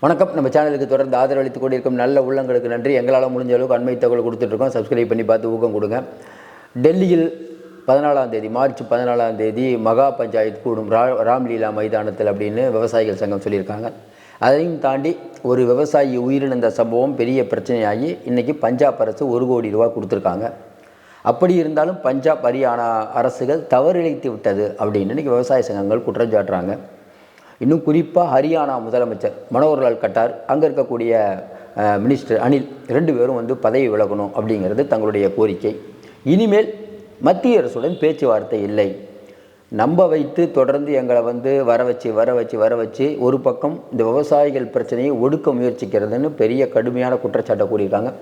வணக்கம். நம்ம சேனலுக்கு தொடர்ந்து ஆதரவளித்துக் கொண்டிருக்கும் நல்ல உள்ளங்களுக்கு நன்றி. எங்களால் முடிஞ்ச அளவுக்கு அண்மை தகவல் கொடுத்துட்ருக்கோம். சப்ஸ்கிரைப் பண்ணி பார்த்து ஊக்கம் கொடுங்க. டெல்லியில் பதினாலாம் தேதி மார்ச் பதினாலாம் தேதி மகா பஞ்சாயத்து கூடும் ரா ராம்லீலா மைதானத்தில் அப்படின்னு விவசாயிகள் சங்கம் சொல்லியிருக்காங்க. அதையும் தாண்டி ஒரு விவசாயி உயிரிழந்த சம்பவம் பெரிய பிரச்சனையாகி இன்றைக்கி பஞ்சாப் அரசு ஒரு கோடி ரூபா கொடுத்துருக்காங்க. அப்படி இருந்தாலும் பஞ்சாப் ஹரியானா அரசுகள் தவறிழைத்து விட்டது அப்படின்னு இன்றைக்கி விவசாய சங்கங்கள் குற்றம் சாட்டுறாங்க. இன்னும் குறிப்பாக ஹரியானா முதலமைச்சர் மனோகர்லால் கட்டார். அங்கே இருக்கக்கூடிய மினிஸ்டர் அனில் ரெண்டு பேரும் வந்து பதவி விலகணும் அப்படிங்கிறது தங்களுடைய கோரிக்கை. இனிமேல் மத்திய அரசுடன் பேச்சுவார்த்தை இல்லை. நம்ப வைத்து தொடர்ந்து எங்களை வந்து வர வச்சு வர வச்சு வர வச்சு ஒரு பக்கம் இந்த விவசாயிகள் பிரச்சனையை ஒடுக்க முயற்சிக்கிறதுன்னு பெரிய கடுமையான குற்றச்சாட்டை கூறியிருக்காங்க.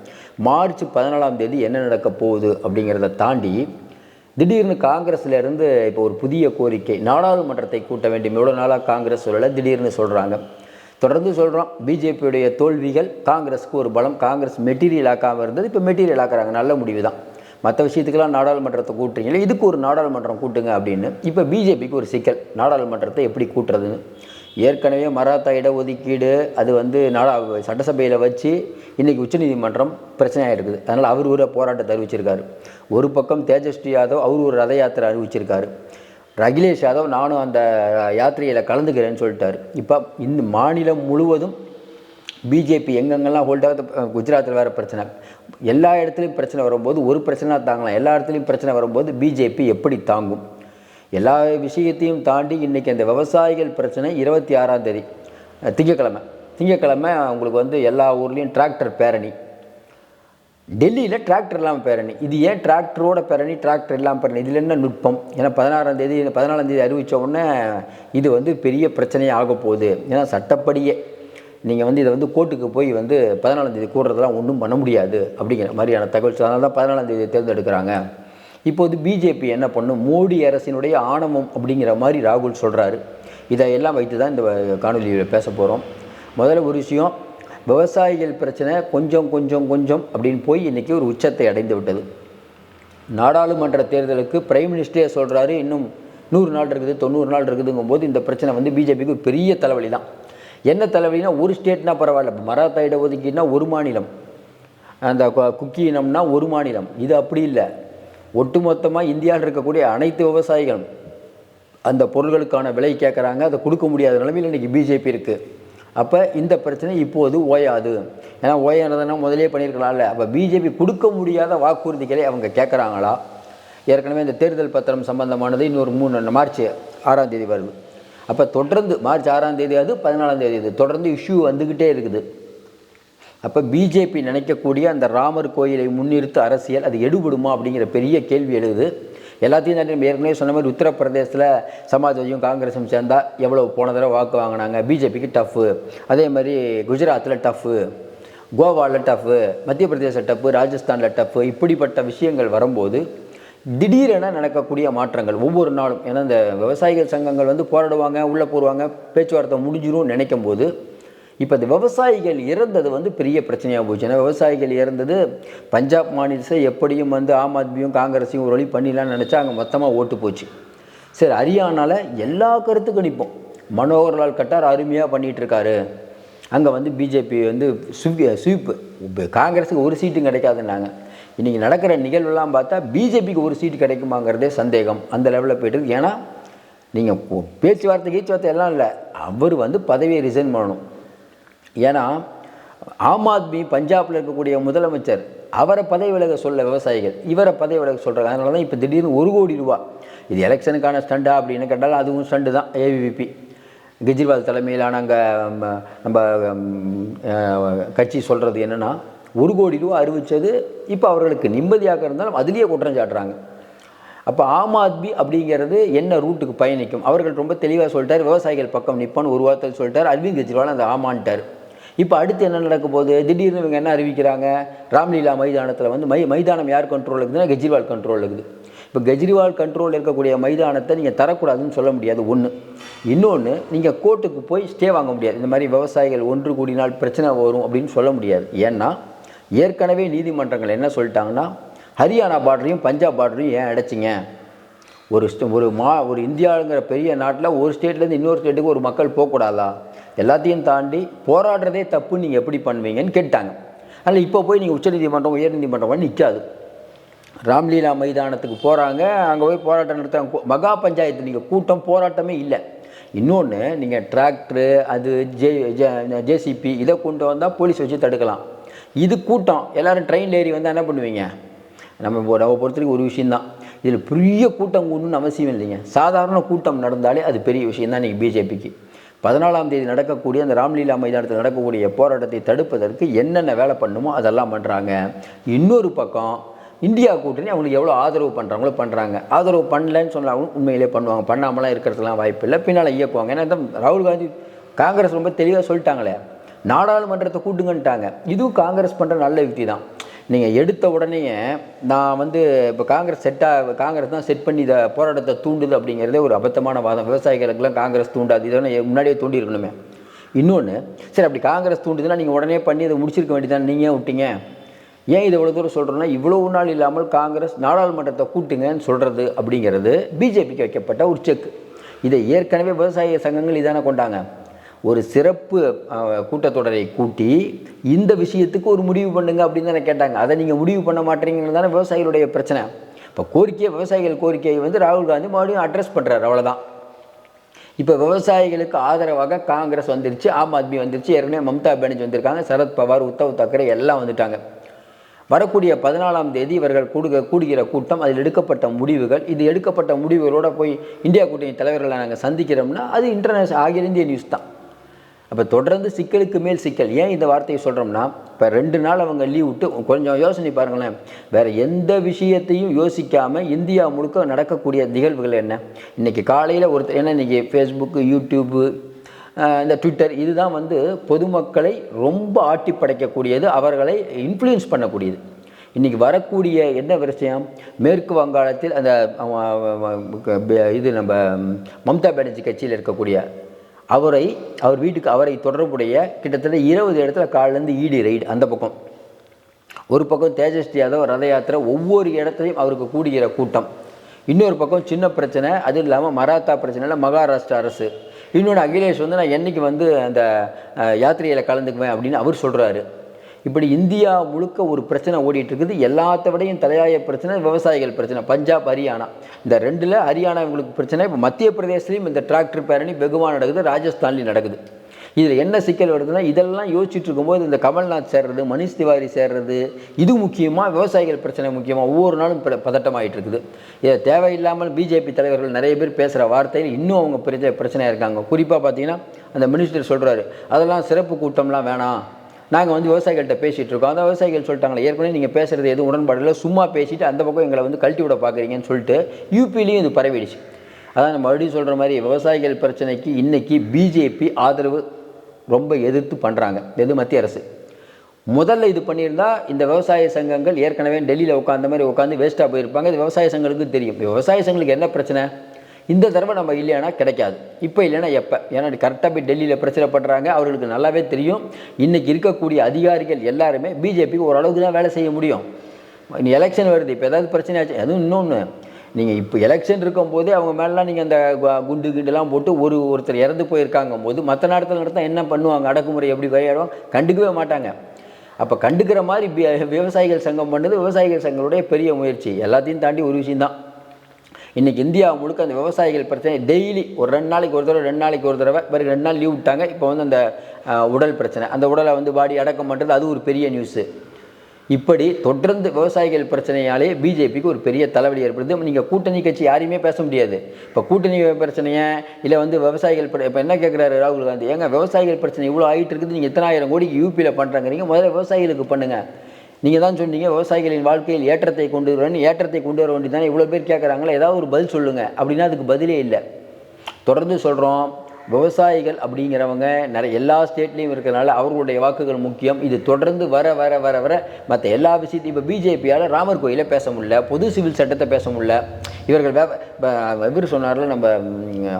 மார்ச் பதினாலாம் தேதி என்ன நடக்க போகுது அப்படிங்கிறத தாண்டி திடீர்னு காங்கிரஸ்லேருந்து இப்போ ஒரு புதிய கோரிக்கை நாடாளுமன்றத்தை கூட்ட வேண்டும். இவ்வளோ நாளாக காங்கிரஸ் சொல்லலை திடீர்னு சொல்கிறாங்க தொடர்ந்து சொல்கிறோம் பிஜேபியுடைய தோல்விகள் காங்கிரஸுக்கு ஒரு பலம் காங்கிரஸ் மெட்டீரியல் ஆக்காமல் இருந்தது இப்போ மெட்டீரியல் ஆக்குறாங்க. நல்ல முடிவு தான் மற்ற விஷயத்துக்கெல்லாம் நாடாளுமன்றத்தை கூட்டுறீங்களே இதுக்கு ஒரு நாடாளுமன்றம் கூட்டுங்க அப்படின்னு. இப்போ பிஜேபிக்கு ஒரு சிக்கல் நாடாளுமன்றத்தை எப்படி கூட்டுறதுன்னு. ஏற்கனவே மராத்தா இடஒதுக்கீடு அது வந்து நாடா சட்டசபையில் வச்சு இன்றைக்கி உச்சநீதிமன்றம் பிரச்சனையாக இருக்குது அதனால் அவர் ஒரு போராட்டத்தை அறிவிச்சிருக்காரு. ஒரு பக்கம் தேஜஸ்வி யாதவ் அவர் ஒரு ரத யாத்திரை அறிவிச்சிருக்காரு. அகிலேஷ் யாதவ் நானும் அந்த யாத்திரையில் கலந்துக்கிறேன்னு சொல்லிட்டார். இப்போ இந்த மாநிலம் முழுவதும் பிஜேபி எங்கெங்கெல்லாம் ஹோல்ட் ஆகுது குஜராத்தில் வேறு பிரச்சனை. எல்லா இடத்துலையும் பிரச்சனை வரும்போது ஒரு பிரச்சனை தாங்கலாம். எல்லா இடத்துலையும் பிரச்சனை வரும்போது பிஜேபி எப்படி தாங்கும்? எல்லா விஷயத்தையும் தாண்டி இன்றைக்கி அந்த விவசாயிகள் பிரச்சனை இருபத்தி ஆறாம் தேதி. திங்கக்கிழமை. திங்கட்கிழமை திங்கட்கிழமை உங்களுக்கு வந்து எல்லா ஊர்லேயும் டிராக்டர் பேரணி. டெல்லியில் டிராக்டர் இல்லாமல் பேரணி. இது ஏன் டிராக்டரோட பேரணி டிராக்டர் இல்லாமல் பேரணி? இதில் என்ன நுட்பம்? ஏன்னா பதினாறாம் தேதி பதினாலாம் தேதி அறிவித்த உடனே இது வந்து பெரிய பிரச்சனையாக ஆக போகுது. ஏன்னா சட்டப்படியே நீங்கள் வந்து இதை வந்து கோர்ட்டுக்கு போய் வந்து பதினாலாம் தேதி கூடுறதெல்லாம் ஒன்றும் பண்ண முடியாது அப்படிங்கிற மாதிரியான தகவல். அதனால தான் பதினாலாம் தேதி தேர்ந்தெடுக்கிறாங்க. இப்போது பிஜேபி என்ன பண்ணும் மோடி அரசினுடைய ஆணவம் அப்படிங்கிற மாதிரி ராகுல் சொல்கிறாரு இதையெல்லாம் வைத்து தான் இந்த காணொலியில் பேச போகிறோம் முதல்ல ஒரு விஷயம் விவசாயிகள் பிரச்சனை கொஞ்சம் கொஞ்சம் கொஞ்சம் அப்படின்னு போய் இன்றைக்கி ஒரு உச்சத்தை அடைந்து விட்டது. நாடாளுமன்ற தேர்தலுக்கு பிரைம் மினிஸ்டரே சொல்கிறாரு இன்னும் நூறு நாள் இருக்குது தொண்ணூறு நாள் இருக்குதுங்கும் போது இந்த பிரச்சனை வந்து பிஜேபிக்கு பெரிய தலைவலி தான். என்ன தலைவலினா ஒரு ஸ்டேட்னா பரவாயில்ல. மராத்தா இடஒதுக்கீடுனா ஒரு மாநிலம். அந்த குக்கி இனம்னா ஒரு மாநிலம். இது அப்படி இல்லை. ஒட்டுமொத்தமாக இந்தியாவில் இருக்கக்கூடிய அனைத்து விவசாயிகளும் அந்த பொருள்களுக்கான விலை கேட்குறாங்க. அதை கொடுக்க முடியாத நிலைமையில் இன்றைக்கி பிஜேபி இருக்குது அப்போ இந்த பிரச்சனை இப்போது ஓயாது. ஏன்னா ஓயானதுன்னா முதலே பண்ணியிருக்கலாம்ல. அப்போ பிஜேபி கொடுக்க முடியாத வாக்குறுதிகளை அவங்க கேட்குறாங்களா? ஏற்கனவே இந்த தேர்தல் பத்திரம் சம்பந்தமானது இன்னொரு மூணு மார்ச் ஆறாம் தேதி வருது. அப்போ தொடர்ந்து மார்ச் ஆறாம் தேதி அது பதினாலாம் தேதி அது. தொடர்ந்து இஷ்யூ வந்துக்கிட்டே இருக்குது. அப்போ பிஜேபி நினைக்கக்கூடிய அந்த ராமர் கோயிலை முன்னிறுத்து அரசியல் அது எடுபடுமா அப்படிங்கிற பெரிய கேள்வி எழுது. எல்லாத்தையும் தாண்டி நம்ம ஏற்கனவே சொன்ன மாதிரி உத்தரப்பிரதேசத்தில் சமாஜ்வாதியும் காங்கிரஸும் சேர்ந்தால் எவ்வளோ போன தடவை வாக்கு வாங்கினாங்க? பிஜேபிக்கு டஃப்பு அதே மாதிரி குஜராத்தில் டஃப்பு கோவாவில் டஃப்பு மத்திய பிரதேச டஃப்பு ராஜஸ்தானில் டஃப்பு இப்படிப்பட்ட விஷயங்கள் வரும்போது திடீரென நடக்கக்கூடிய மாற்றங்கள். ஒவ்வொரு நாளும் ஏன்னா இந்த விவசாயிகள் சங்கங்கள் வந்து போராடுவாங்க உள்ளே போடுவாங்க பேச்சுவார்த்தை முடிஞ்சிரும் நினைக்கும் போது இப்போ இந்த விவசாயிகள் இறந்தது வந்து பெரிய பிரச்சனையாக போச்சு. ஏன்னா விவசாயிகள் இறந்தது பஞ்சாப் மாநிலத்தை எப்படியும் வந்து ஆம் ஆத்மியும் காங்கிரஸையும் ஒரு வழி பண்ணிடலாம்னு நினச்சா அங்கே மொத்தமாக ஓட்டு போச்சு. சரி ஹரியானாவில் எல்லா கருத்துக்கும் நிற்போம். மனோகர்லால் கட்டார் அருமையாக பண்ணிகிட்ருக்காரு அங்கே வந்து பிஜேபி வந்து சுவி ஸ்வீப்பு காங்கிரஸுக்கு ஒரு சீட்டும் கிடைக்காதுன்னாங்க. இன்றைக்கி நடக்கிற நிகழ்வுலாம் பார்த்தா பிஜேபிக்கு ஒரு சீட்டு கிடைக்குமாங்கிறதே சந்தேகம். அந்த லெவலில் போய்ட்டு ஏன்னா நீங்கள் பேச்சுவார்த்தை கீச்சுவார்த்தை எல்லாம் இல்லை. அவர் வந்து பதவியை ரிசைன் பண்ணணும். ஏன்னா ஆம் ஆத்மி பஞ்சாபில் இருக்கக்கூடிய முதலமைச்சர் அவரை பதவி விலக சொல்ல விவசாயிகள் இவரை பதவி விலக சொல்கிறாங்க அதனால தான் இப்போ திடீர்னு ஒரு கோடி ரூபா. இது எலெக்ஷனுக்கான ஸ்டண்டா அப்படின்னு கேட்டாலும் அதுவும் ஸ்டண்டு தான் ஏவிவிபி கெஜ்ரிவால் தலைமையிலான அங்கே நம்ம கட்சி சொல்கிறது என்னென்னா ஒரு கோடி ரூபா அறிவித்தது இப்போ அவர்களுக்கு நிம்மதியாக இருந்தாலும் அதுலேயே குற்றம் சாட்டுறாங்க. அப்போ ஆம் ஆத்மி அப்படிங்கிறது என்ன ரூட்டுக்கு பயணிக்கும்? அவர்கள் ரொம்ப தெளிவாக சொல்லிட்டார் விவசாயிகள் பக்கம் நிற்பான்னு ஒரு வார்த்தை சொல்லிட்டார் அரவிந்த் கெஜ்ரிவால் அந்த ஆமான்ட்டார். இப்போ அடுத்து என்ன நடக்க போகுது திடீர்னு இவங்க என்ன அறிவிக்கிறாங்க? ராம்லீலா மைதானத்தில் வந்து மை மைதானம் யார் கண்ட்ரோல் இருக்குதுன்னா கெஜ்ரிவால் கண்ட்ரோல் இருக்குது. இப்போ கெஜ்ரிவால் கண்ட்ரோல் இருக்கக்கூடிய மைதானத்தை நீங்கள் தரக்கூடாதுன்னு சொல்ல முடியாது ஒன்று இன்னொன்று நீங்கள் கோர்ட்டுக்கு போய் ஸ்டே வாங்க முடியாது. இந்த மாதிரி விவசாயிகள் ஒன்று கூடினால் பிரச்சனை வரும் அப்படின்னு சொல்ல முடியாது. ஏன்னா ஏற்கனவே நீதிமன்றங்கள் என்ன சொல்லிட்டாங்கன்னா ஹரியானா பார்டரையும் பஞ்சாப் பார்டரையும் ஏன் அடைச்சிங்க? ஒரு ஒரு மா ஒரு இந்தியாங்கிற பெரிய நாட்டில் ஒரு ஸ்டேட்லேருந்து இன்னொரு ஸ்டேட்டுக்கு ஒரு மக்கள் போகக்கூடாதா? எல்லாத்தையும் தாண்டி போராடுறதே தப்பு நீங்கள் எப்படி பண்ணுவீங்கன்னு கேட்டாங்க. அதில் இப்போ போய் நீங்கள் உச்சநீதிமன்றம் உயர்நீதிமன்றம் நிற்காது ராம்லீலா மைதானத்துக்கு போகிறாங்க அங்கே போய் போராட்டம் நடத்தாங்க மகா பஞ்சாயத்து நீங்கள் கூட்டம் போராட்டமே இல்லை. இன்னொன்று நீங்கள் டிராக்டரு அது ஜே ஜேசிபி இதை கொண்டு வந்தால் போலீஸ் வச்சு தடுக்கலாம். இது கூட்டம். எல்லோரும் ட்ரெயின் ஏறி வந்தால் என்ன பண்ணுவீங்க? நம்ம நம்ம பொறுத்தவரைக்கும் ஒரு விஷயந்தான் இதில் பெரிய கூட்டம் கூடணும்னு அவசியம் இல்லைங்க. சாதாரண கூட்டம் நடந்தாலே அது பெரிய விஷயம் தான் நீங்கள் பிஜேபிக்கு பதினாலாம் தேதி நடக்கக்கூடிய அந்த ராம்லீலா மைதானத்தில் நடக்கக்கூடிய போராட்டத்தை தடுப்பதற்கு என்னென்ன வேலை பண்ணுமோ அதெல்லாம் பண்ணுறாங்க இன்னொரு பக்கம் இந்தியா கூட்டணி அவங்களுக்கு எவ்வளோ ஆதரவு பண்ணுறாங்களோ பண்ணுறாங்க ஆதரவு பண்ணலன்னு சொன்னாலும் உண்மையிலே பண்ணுவாங்க. பண்ணாமலாம் இருக்கிறதுலாம் வாய்ப்பு இல்லை. பின்னால் இயக்குவாங்க. ஏன்னா ராகுல் காந்தி காங்கிரஸ் ரொம்ப தெளிவாக சொல்லிட்டாங்களே. நாடாளுமன்றத்தை கூட்டுங்கன்ட்டாங்க. இதுவும் காங்கிரஸ் பண்ணுற நல்ல யுக்தி தான். நீங்கள் எடுத்த உடனே நான் வந்து இப்போ காங்கிரஸ் செட்டாக காங்கிரஸ் தான் செட் பண்ணி இதை போராட்டத்தை தூண்டுது அப்படிங்கிறதே ஒரு அபத்தமான வாதம். விவசாயிகளுக்கெல்லாம் காங்கிரஸ் தூண்டாது. இதெல்லாம் முன்னாடியே தூண்டி இருக்கணுமே இன்னொன்று சரி அப்படி காங்கிரஸ் தூண்டுதுன்னா நீங்கள் உடனே பண்ணி அதை முடிச்சிருக்க வேண்டியதான் நீங்கள் விட்டீங்க? ஏன் இது இவ்வளோ தூரம் சொல்கிறோன்னா இவ்வளோ நாள் இல்லாமல் காங்கிரஸ் நாடாளுமன்றத்தை கூட்டுங்கன்னு சொல்கிறது அப்படிங்கிறது பிஜேபிக்கு வைக்கப்பட்ட ஒரு செக் இதை ஏற்கனவே விவசாய சங்கங்கள் இதானே கொண்டாங்க. ஒரு சிறப்பு கூட்டத்தொடரை கூட்டி இந்த விஷயத்துக்கு ஒரு முடிவு பண்ணுங்க அப்படின்னு தானே கேட்டாங்க. அதை நீங்கள் முடிவு பண்ண மாட்டீங்கன்னு தானே விவசாயிகளுடைய பிரச்சனை. இப்போ கோரிக்கையை விவசாயிகள் கோரிக்கையை வந்து ராகுல் காந்தி மறுபடியும் அட்ரஸ் பண்ணுறாரு அவ்வளோதான் இப்போ விவசாயிகளுக்கு ஆதரவாக காங்கிரஸ் வந்துருச்சு ஆம் ஆத்மி வந்துருச்சு ஏற்கனவே மம்தா பானர்ஜி வந்திருக்காங்க சரத் பவார் உத்தவ் தாக்கரே எல்லாம் வந்துட்டாங்க. வரக்கூடிய பதினாலாம் தேதி இவர்கள் கூடுக கூடுகிற கூட்டம் அதில் எடுக்கப்பட்ட முடிவுகள் இது எடுக்கப்பட்ட முடிவுகளோடு போய் இந்தியா கூட்டணி தலைவர்களை நாங்கள் சந்திக்கிறோம்னா அது இன்டர்நேஷனல் ஆகிய இந்திய நியூஸ் தான். அப்போ தொடர்ந்து சிக்கலுக்கு மேல் சிக்கல். ஏன் இந்த வார்த்தையை சொல்கிறோம்னா இப்போ ரெண்டு நாள் அவங்க லீவ் விட்டு கொஞ்சம் யோசனை பாருங்களேன். வேறு எந்த விஷயத்தையும் யோசிக்காமல் இந்தியா முழுக்க நடக்கக்கூடிய நிகழ்வுகள் என்ன? இன்றைக்கி காலையில் ஒருத்தர் ஏன்னா இன்றைக்கி ஃபேஸ்புக்கு யூடியூப்பு இந்த ட்விட்டர் இதுதான் வந்து பொதுமக்களை ரொம்ப ஆட்டி படைக்கக்கூடியது அவர்களை இன்ஃப்ளூயன்ஸ் பண்ணக்கூடியது. இன்றைக்கி வரக்கூடிய என்ன விஷயம் மேற்கு வங்காளத்தில் அந்த இது நம்ம மம்தா பானர்ஜி கட்சியில் இருக்கக்கூடிய அவரை அவர் வீட்டுக்கு அவரை தொடர்புடைய கிட்டத்தட்ட இருபது இடத்துல காலிலேருந்து ஈடி ரைடு அந்த பக்கம். ஒரு பக்கம் தேஜஸ்வி யாதவ் ரத யாத்திரை ஒவ்வொரு இடத்துலையும் அவருக்கு கூடுகிற கூட்டம். இன்னொரு பக்கம் சின்ன பிரச்சனை அது இல்லாமல் மராத்தா பிரச்சனையில் மகாராஷ்டிரா அரசு. இன்னொன்று அகிலேஷ் வந்து நான் என்றைக்கு வந்து அந்த யாத்திரையில் கலந்துக்குவேன்? அப்படின்னு அவர் சொல்கிறாரு இப்படி இந்தியா முழுக்க ஒரு பிரச்சனை ஓடிட்டு இருக்குது எல்லாத்த விடையும் தலையாய பிரச்சனை விவசாயிகள் பிரச்சனை. பஞ்சாப் ஹரியானா. இந்த ரெண்டில் ஹரியானா இவங்களுக்கு பிரச்சனை. இப்போ மத்திய பிரதேசத்துலையும் இந்த டிராக்டர் பேரணி வெகுவாக நடக்குது. ராஜஸ்தான்லேயும் நடக்குது. இதில் என்ன சிக்கல் வருதுன்னா இதெல்லாம் யோசிச்சுட்டு இருக்கும்போது இந்த கமல்நாத் சேர்றது மணிஷ் திவாரி சேர்றது இது முக்கியமாக விவசாயிகள் பிரச்சனை முக்கியமாக ஒவ்வொரு நாளும் ப- பதட்டமாயிட்டு இருக்குது இதை தேவையில்லாமல் பிஜேபி தலைவர்கள் நிறைய பேர் பேசுகிற வார்த்தையில் இன்னும் அவங்க பிரச்சனை பிரச்சனையாக இருக்காங்க. குறிப்பாக பார்த்தீங்கன்னா அந்த மினிஸ்டர் சொல்கிறாரு அதெல்லாம் சிறப்பு கூட்டம்லாம் வேணாம். நாங்கள் வந்து விவசாயிகள்கிட்ட பேசிகிட்டு இருக்கோம். அந்த விவசாயிகள் சொல்லிட்டாங்களே ஏற்கனவே நீங்கள் பேசுகிறது எதுவும் உடன்பாடு இல்லை சும்மா பேசிட்டு அந்த பக்கம் எங்களை வந்து கழட்டி விட பார்க்குறீங்கன்னு சொல்லிட்டு யூபிலையும் இது பரவிடுச்சு. அதான் நம்ம மறுபடியும் சொல்கிற மாதிரி விவசாயிகள் பிரச்சனைக்கு இன்றைக்கி பிஜேபி ஆதரவு ரொம்ப எதிர்த்து பண்ணுறாங்க எது மத்திய அரசு. முதல்ல இது பண்ணியிருந்தா இந்த விவசாய சங்கங்கள் ஏற்கனவே டெல்லியில் உட்காந்த மாதிரி உட்காந்து வேஸ்ட்டாக போயிருப்பாங்க. இது விவசாய சங்கங்களுக்கு தெரியும். விவசாய சங்கங்களுக்கு என்ன பிரச்சனை? இந்த தடவை நம்ம இல்லைன்னா கிடைக்காது. இப்போ இல்லைன்னா எப்போ? ஏன்னா கரெக்டாக போய் டெல்லியில் பிரச்சனை பண்ணுறாங்க அவர்களுக்கு நல்லாவே தெரியும். இன்றைக்கி இருக்கக்கூடிய அதிகாரிகள் எல்லாருமே பிஜேபிக்கு ஓரளவுக்கு தான் வேலை செய்ய முடியும். இனி எலெக்ஷன் வருது. இப்போ ஏதாவது பிரச்சனை ஆச்சு. அதுவும் இன்னொன்று நீங்கள் இப்போ எலெக்ஷன் இருக்கும்போதே அவங்க மேலாம் நீங்கள் அந்த குண்டு கிண்டுலாம் போட்டு ஒரு ஒருத்தர் இறந்து போயிருக்காங்க போது மற்ற நேரத்தில் நடத்தால் என்ன பண்ணுவாங்க? அடக்குமுறை எப்படி விளையாடும் கண்டுக்கவே மாட்டாங்க. அப்போ கண்டுக்கிற மாதிரி விவசாயிகள் சங்கம் பண்ணது விவசாயிகள் சங்கங்களுடைய பெரிய முயற்சி. எல்லாத்தையும் தாண்டி ஒரு விஷயம்தான். இன்றைக்கி இந்தியா முழுக்க அந்த விவசாயிகள் பிரச்சனை டெய்லி ஒரு ரெண்டு நாளைக்கு ஒரு தடவை ரெண்டு நாளைக்கு ஒரு தடவை பிறகு ரெண்டு நாள் லீவ் விட்டாங்க. இப்போ வந்து அந்த உடல் பிரச்சனை. அந்த உடலை வந்து பாடி அடக்கம் பண்ணுறது அது ஒரு பெரிய நியூஸு இப்படி தொடர்ந்து விவசாயிகள் பிரச்சனையாலே பிஜேபிக்கு ஒரு பெரிய தலைவலி ஏற்படுது. நீங்கள் கூட்டணி கட்சி யாரையுமே பேச முடியாது. இப்போ கூட்டணி பிரச்சனையை இல்லை வந்து விவசாயிகள் இப்போ என்ன கேட்குறாரு ராகுல் காந்தி? ஏங்க விவசாயிகள் பிரச்சனை இவ்வளோ ஆகிட்டு இருக்குது. நீங்கள் எத்தனாயிரம் கோடிக்கு யூபியில் பண்ணுறாங்கிறீங்க முதல்ல விவசாயிகளுக்கு பண்ணுங்கள் நீங்கள் தான் சொன்னீங்க விவசாயிகளின் வாழ்க்கையில் ஏற்றத்தை கொண்டு வரணும் ஏற்றத்தை கொண்டு வர வேண்டியதானே இவ்வளோ பேர் கேட்குறாங்களே ஏதாவது ஒரு பதில் சொல்லுங்கள் அப்படின்னா அதுக்கு பதிலே இல்லை. தொடர்ந்து சொல்கிறோம் விவசாயிகள் அப்படிங்கிறவங்க நிறைய எல்லா ஸ்டேட்லேயும் இருக்கிறனால அவர்களுடைய வாக்குகள் முக்கியம். இது தொடர்ந்து வர வர வர வர மற்ற எல்லா விஷயத்தையும் இப்போ பிஜேபியால் ராமர் கோயிலை பேச முடியல பொது சிவில் சட்டத்தை பேச முடியல. இவர்கள் வே- இவர் சொன்னார்ல நம்ம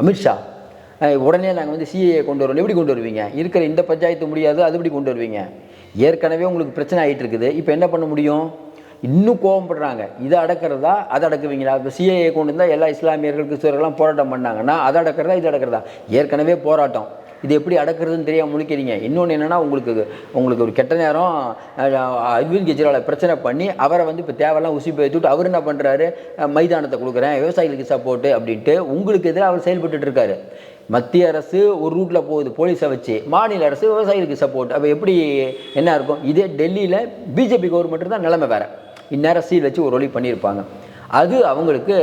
அமித்ஷா உடனே நாங்கள் வந்து சிஏஏ கொண்டு வரோம் எப்படி கொண்டு வருவீங்க? இருக்கிற இந்த பஞ்சாயத்து முடியாது அது எப்படி கொண்டு வருவீங்க? ஏற்கனவே உங்களுக்கு பிரச்சனை ஆகிட்டு இருக்குது இப்போ என்ன பண்ண முடியும்? இன்னும் கோவப்படுறாங்க. இதை அடக்கிறதா? அதை அடக்குவீங்களா? இப்போ சிஏஏ கொண்டு இருந்தால் எல்லா இஸ்லாமியர்கள் கிறிஸ்தவர்கள்லாம் போராட்டம் பண்ணாங்கன்னா அதை அடக்கிறதா இதை அடக்கிறதா? ஏற்கனவே போராட்டம். இது எப்படி அடக்கிறதுன்னு தெரியாமல் முழிக்கிறீங்க. இன்னொன்று என்னென்னா உங்களுக்கு உங்களுக்கு ஒரு கெட்ட நேரம் அரவிந்த் கெஜ்ரிவாலை பிரச்சனை பண்ணி அவரை வந்து இப்போ தேவையெல்லாம் உசி போய்த்துட்டு அவர் என்ன பண்ணுறாரு மைதானத்தை கொடுக்குறேன் விவசாயிகளுக்கு சப்போர்ட்டு அப்படின்ட்டு உங்களுக்கு எதிராக அவர் செயல்பட்டுட்டு இருக்காரு. மத்திய அரசு ஒரு ரூட்டில் போகுது போலீஸை வச்சு. மாநில அரசு விவசாயிகளுக்கு சப்போர்ட் அப்போ எப்படி என்ன இருக்கும்? இதே டெல்லியில் பிஜேபி கவர்மெண்ட் தான் நிலைமை வேறு. இந்நேரம் சீல் வச்சு ஒரு வழி பண்ணியிருப்பாங்க. அது அவங்களுக்கு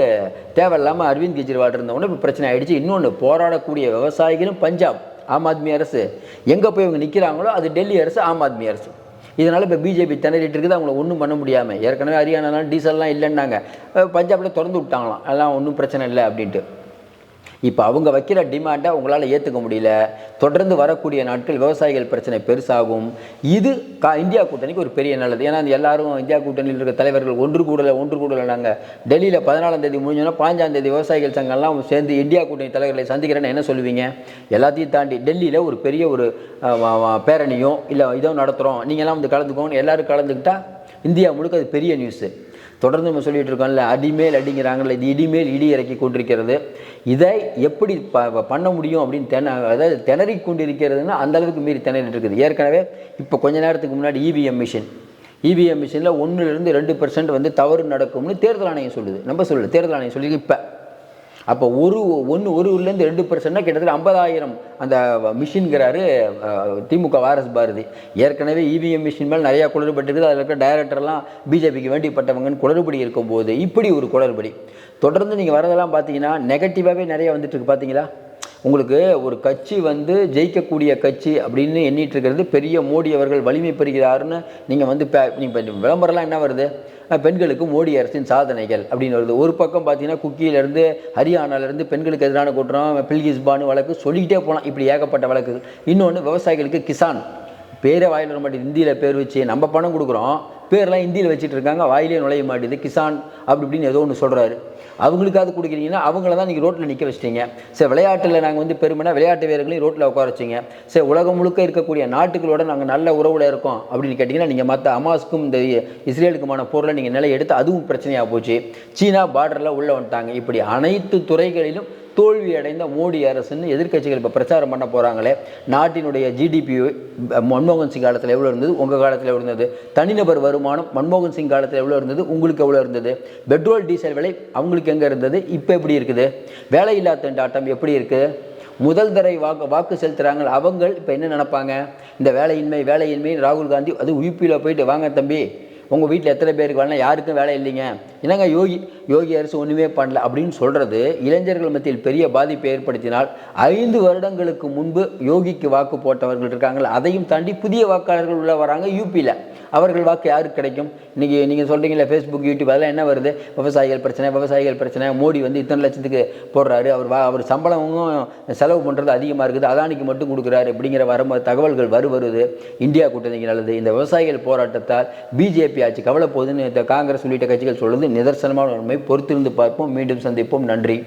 தேவையில்லாமல் அரவிந்த் கெஜ்ரிவால் இருந்தவொடனே இப்போ பிரச்சனை ஆயிடுச்சு. இன்னொன்று போராடக்கூடிய விவசாயிகளும் பஞ்சாப் ஆம் ஆத்மி அரசு. எங்கே போய் இவங்க நிற்கிறாங்களோ அது டெல்லி அரசு ஆம் ஆத்மி அரசு. இதனால் இப்போ பிஜேபி திணறிட்டு இருக்குது. அவங்கள ஒன்றும் பண்ண முடியாமல் ஏற்கனவே ஹரியானாலாம் டீசல்லாம் இல்லைன்னாங்க. பஞ்சாபில் திறந்து விட்டாங்களாம். அதெல்லாம் ஒன்றும் பிரச்சனை இல்லை அப்படின்ட்டு. இப்போ அவங்க வைக்கிற டிமாண்டை உங்களால் ஏற்றுக்க முடியல. தொடர்ந்து வரக்கூடிய நாட்கள் விவசாயிகள் பிரச்சனை பெருசாகும். இது கா இந்தியா கூட்டணிக்கு ஒரு பெரிய நல்லது. ஏன்னா எல்லாரும் இந்தியா கூட்டணியில் இருக்கிற தலைவர்கள் ஒன்று கூடலை ஒன்று கூடலை நாங்கள் டெல்லியில் பதினாலாம் தேதி முடிஞ்சோன்னா பாஞ்சாம் தேதி விவசாயிகள் சங்கம்லாம் சேர்ந்து இந்தியா கூட்டணி தலைவர்களை சந்திக்கிறேன்னு என்ன சொல்லுவீங்க? எல்லாத்தையும் தாண்டி டெல்லியில் ஒரு பெரிய ஒரு பேரணியும் பேரணியோ இல்லை இதோ நடத்துகிறோம் நீங்கள்லாம் வந்து கலந்துக்கோன்னு எல்லாரும் கலந்துக்கிட்டால் இந்தியா முழுக்க அது பெரிய நியூஸு தொடர்ந்து நம்ம சொல்லிட்டு இருக்கோம்ல அடிமேல் அடிங்கிறாங்கல்ல இது இடிமேல் இடி இறக்கி கொண்டிருக்கிறது. இதை எப்படி ப பண்ண முடியும் அப்படின்னு தென அதாவது திணறி கொண்டிருக்கிறதுன்னா அந்த அளவுக்கு மீறி திணறிட்டு இருக்குது. ஏற்கனவே இப்போ கொஞ்ச நேரத்துக்கு முன்னாடி இவிஎம் மிஷின் இவிஎம் மிஷினில் ஒன்றுலேருந்து ரெண்டு பர்சன்ட் வந்து தவறு நடக்கும்னு தேர்தல் ஆணையம் சொல்லுது. நம்ம சொல்லு தேர்தல் ஆணையம் சொல்லி இப்போ. அப்போ ஒரு ஒன்று ஒரு ஊர்லேருந்து ரெண்டு பர்சன்ட்னா கிட்டத்தட்ட ஐம்பதாயிரம் அந்த மிஷின்கிறாரு திமுக வாரஸ் பாரதி. ஏற்கனவே இவிஎம் மிஷின் மேலே நிறையா குளறுபட்டுருக்குது அதில் இருக்க டைரக்டர்லாம் பிஜேபிக்கு வேண்டிப்பட்டவங்கன்னு குளறுபடி இருக்கும்போது இப்படி ஒரு குளறுபடி. தொடர்ந்து நீங்கள் வரதெல்லாம் பார்த்தீங்கன்னா நெகட்டிவாகவே நிறைய வந்துட்டு இருக்கு. பார்த்தீங்களா? உங்களுக்கு ஒரு கட்சி வந்து ஜெயிக்கக்கூடிய கட்சி அப்படின்னு எண்ணிட்டு இருக்கிறது பெரிய மோடி அவர்கள் வலிமை பெறுகிறாருன்னு நீங்கள் வந்து நீங்கள் விளம்பரம்லாம் என்ன வருது? பெண்களுக்கு மோடி அரசின் சாதனைகள் அப்படின்னு வருது. ஒரு பக்கம் பார்த்தீங்கன்னா குக்கியிலேருந்து ஹரியானாலேருந்து பெண்களுக்கு எதிரான குற்றம் பில்கிஸ் பானு வழக்கு சொல்லிக்கிட்டே போகலாம் இப்படி ஏகப்பட்ட வழக்கு. இன்னொன்று விவசாயிகளுக்கு கிசான். பேரே வாயில் வர மாட்டேது இந்தியில் பேர் வச்சு நம்ம பணம் கொடுக்குறோம். பேர்லாம் இந்தியில் வச்சுட்டு இருக்காங்க. வாயிலே நுழைய மாட்டேது கிசான் அப்படி இப்படின்னு ஏதோ ஒன்று சொல்கிறாரு அவங்களுக்காவது கொடுக்குறீங்கன்னா அவங்கள தான் நீங்கள் ரோட்டில் நிற்க வச்சிட்டீங்க. சரி விளையாட்டில் நாங்கள் வந்து பெருமைனா விளையாட்டு வீரர்களையும் ரோட்டில் உட்கார வச்சிங்க. சரி உலகம் முழுக்க இருக்கக்கூடிய நாட்டுகளோட நாங்கள் நல்ல உறவில் இருக்கோம் அப்படின்னு கேட்டிங்கன்னா நீங்கள் மற்ற அமாஸ்க்கும் இந்த இஸ்ரேலுக்குமான பொருளை நீங்கள் நிலை எடுத்து அதுவும் பிரச்சனையாக போச்சு. சீனா பார்டரில் உள்ளே வந்துட்டாங்க. இப்படி அனைத்து துறைகளிலும் தோல்வி அடைந்த மோடி அரசுன்னு எதிர்க்கட்சிகள் இப்போ பிரச்சாரம் பண்ண போகிறாங்களே நாட்டினுடைய ஜிடிபி மன்மோகன் சிங் காலத்தில் எவ்வளோ இருந்தது? உங்கள் காலத்தில் எவ்வளோ இருந்தது? தனிநபர் வருமானம் மன்மோகன் சிங் காலத்தில் எவ்வளோ இருந்தது? உங்களுக்கு எவ்வளோ இருந்தது? பெட்ரோல் டீசல் விலை அவங்களுக்கு எங்கே இருந்தது? இப்போ எப்படி இருக்குது? வேலையில்லா திண்டாட்டம் எப்படி இருக்குது முதல் தடவை வாக்கு வாக்கு செலுத்துகிறாங்க அவங்க இப்போ என்ன நினைப்பாங்க? இந்த வேலையின்மை வேலையின்மை ராகுல் காந்தி அது உயிப்பியில் போயிட்டு வாங்க தம்பி. உங்கள் வீட்டில் எத்தனை பேருக்கு வரலாம் யாருக்கும் வேலை இல்லைங்க. என்னங்க யோகி யோகி அரசு ஒன்றுமே பண்ணல அப்படின்னு சொல்கிறது இளைஞர்கள் மத்தியில் பெரிய பாதிப்பை ஏற்படுத்தினால் ஐந்து வருடங்களுக்கு முன்பு யோகிக்கு வாக்கு போட்டவர்கள் இருக்காங்களே அதையும் தாண்டி புதிய வாக்காளர்கள் உள்ள வராங்க யூபியில் அவர்கள் வாக்கு யாருக்கு கிடைக்கும்? இன்றைக்கி நீங்கள் சொல்கிறீங்களே ஃபேஸ்புக் யூடியூப் அதெல்லாம் என்ன வருது? விவசாயிகள் பிரச்சனை விவசாயிகள் பிரச்சனை. மோடி வந்து இத்தனை லட்சத்துக்கு போடுறாரு. அவர் வா அவர் சம்பளமும் செலவு பண்ணுறது அதிகமாக இருக்குது. அதானிக்கு மட்டும் கொடுக்குறாரு. அப்படிங்கிற வர தகவல்கள் வரு வருது. இந்தியா கூட்டணிக்கு நல்லது. இந்த விவசாயிகள் போராட்டத்தால் பிஜேபி ஆட்சி கவலை போகுதுன்னு இந்த காங்கிரஸ் உள்ளிட்ட கட்சிகள் சொல்லுது. நிதர்சனமான உண்மை. பொறுத்திருந்து பார்ப்போம். மீண்டும் சந்திப்போம். நன்றி.